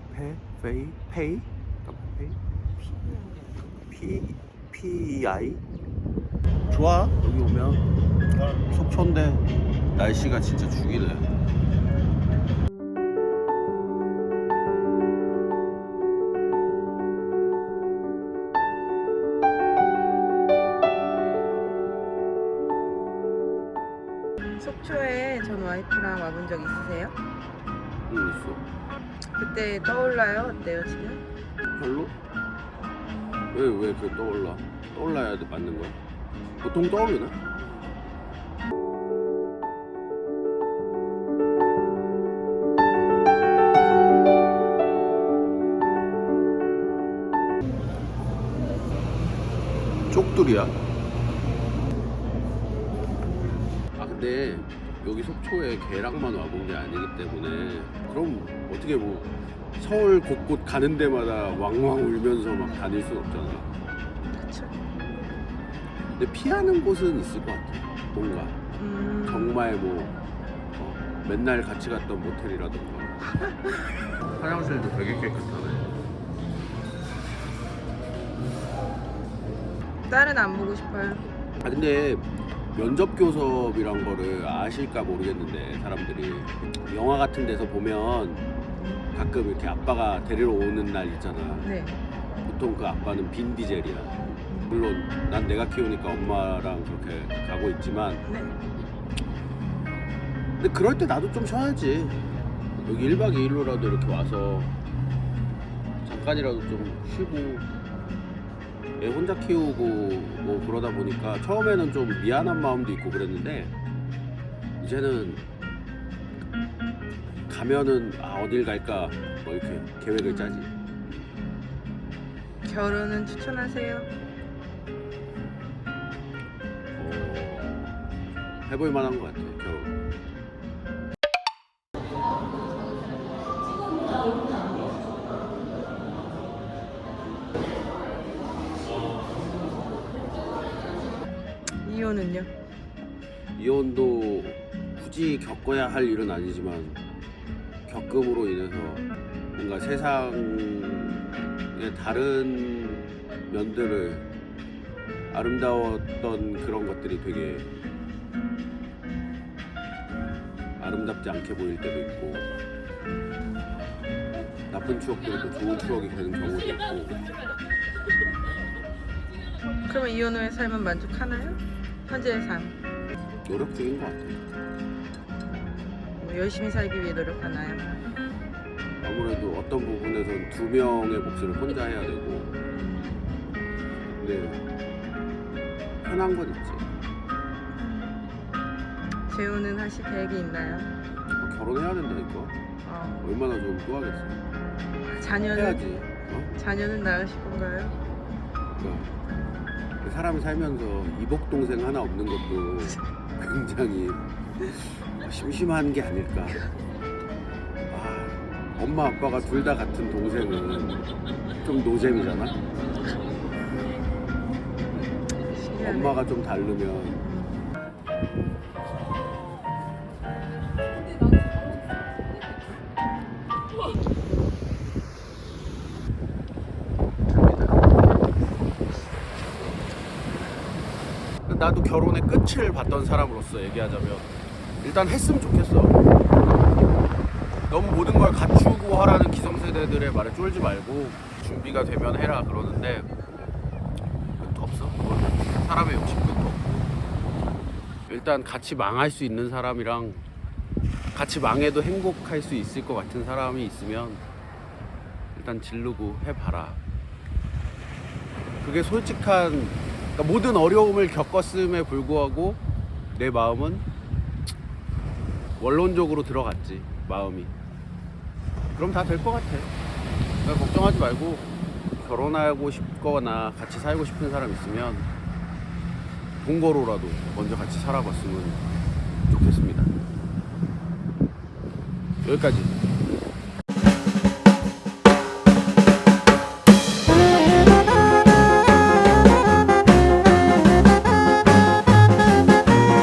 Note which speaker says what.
Speaker 1: 카페 페이 페이 카페 페이 I 좋아 여기 오면 속초인데 날씨가 진짜 죽이네.
Speaker 2: 속초에 전 와이프랑 와본 적 있으세요?
Speaker 1: 응 있어.
Speaker 2: 그때 떠올라요? 어때요 지금?
Speaker 1: 별로? 왜왜 그 떠올라? 떠올라야 돼, 맞는 거야? 보통 떠오르나? 쪽둘이야. 아 근데 여기 속초에 개랑만 와본 게 아니기 때문에 그럼 어떻게 뭐 서울 곳곳 가는 데마다 왕왕 울면서 막 다닐 순 없잖아.
Speaker 2: 그렇죠.
Speaker 1: 근데 피하는 곳은 있을 것 같아. 뭔가
Speaker 2: 음,
Speaker 1: 정말 뭐 어, 맨날 같이 갔던 모텔이라던가. 화장실도 되게 깨끗하네.
Speaker 2: 딸은 안 보고 싶어요.
Speaker 1: 아 근데 면접 교섭이란 거를 아실까 모르겠는데 사람들이 영화 같은 데서 보면 가끔 이렇게 아빠가 데리러 오는 날 있잖아.
Speaker 2: 네.
Speaker 1: 보통 그 아빠는 빈 디젤이야. 물론 난 내가 키우니까 엄마랑 그렇게 가고 있지만
Speaker 2: 네.
Speaker 1: 근데 그럴 때 나도 좀 쉬어야지. 여기 1박 2일로라도 이렇게 와서 잠깐이라도 좀 쉬고 애 혼자 키우고 뭐 그러다 보니까 처음에는 좀 미안한 마음도 있고 그랬는데 이제는 가면은 아 어딜 갈까 뭐 이렇게 계획을 짜지.
Speaker 2: 결혼은 추천하세요?
Speaker 1: 어, 해볼 만한 것 같아 결
Speaker 2: 이혼은요?
Speaker 1: 이혼도 굳이 겪어야 할 일은 아니지만 겪음으로 인해서 뭔가 세상의 다른 면들을 아름다웠던 그런 것들이 되게 아름답지 않게 보일 때도 있고 나쁜 추억들도 좋은 추억이 되는 경우도 있고
Speaker 2: 그러면 이혼 후의 삶은 만족하나요? 현재의 삶.
Speaker 1: 노력 중인 것 같아요.
Speaker 2: 뭐 열심히 살기 위해 노력하나요?
Speaker 1: 아무래도 어떤 부분에선 두 명의 몫을 혼자 해야 되고 근데 편한 건 있지
Speaker 2: 재혼은 하실 계획이 있나요?
Speaker 1: 뭐 결혼해야 된다니까
Speaker 2: 어,
Speaker 1: 얼마나 좋으면 또 하겠어
Speaker 2: 자녀는
Speaker 1: 해야지 어?
Speaker 2: 자녀는 낳으실 건가요?
Speaker 1: 그러니까 그 사람이 살면서 이복 동생 하나 없는 것도 굉장히 심심한 게 아닐까 아, 엄마 아빠가 둘 다 같은 동생은 좀 노잼이잖아. 엄마가 좀 다르면 나도 결혼의 끝을 봤던 사람으로서 얘기하자면 일단 했으면 좋겠어. 너무 모든 걸 갖추고 하라는 기성세대들의 말에 쫄지 말고 준비가 되면 해라 그러는데 끝도 없어. 사람의 욕심 끝도 없고. 일단 같이 망할 수 있는 사람이랑 같이 망해도 행복할 수 있을 것 같은 사람이 있으면 일단 질르고 해봐라. 그게 솔직한 그러니까 모든 어려움을 겪었음에 불구하고 내 마음은 원론적으로 들어갔지 마음이. 그럼 다 될 것 같아. 그러니까 걱정하지 말고 결혼하고 싶거나 같이 살고 싶은 사람 있으면 동거로라도 먼저 같이 살아봤으면 좋겠습니다. 여기까지.